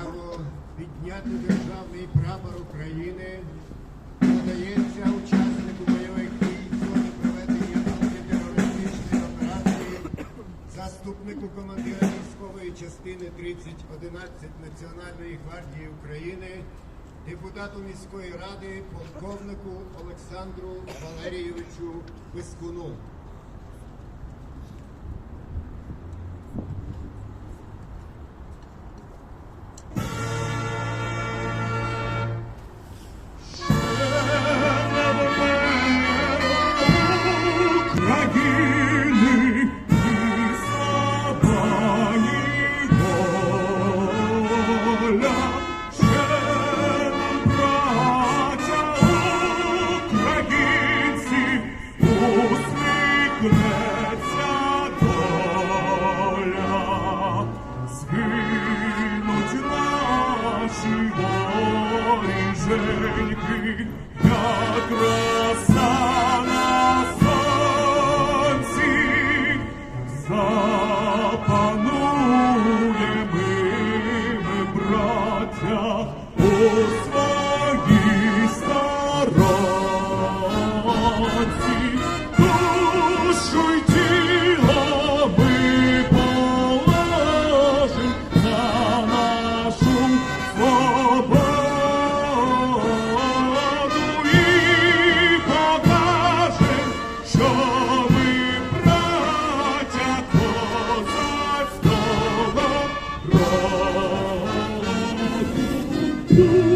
естафету Державний прапор України надається учаснику бойових дій в зоні проведення антитерористичної операції, заступнику командира військової частини 3011 Національної гвардії України, депутату міської ради, полковнику Олександру Валерійовичу Пискуну. гинуть наші воріженьки, як роса запанує. peace.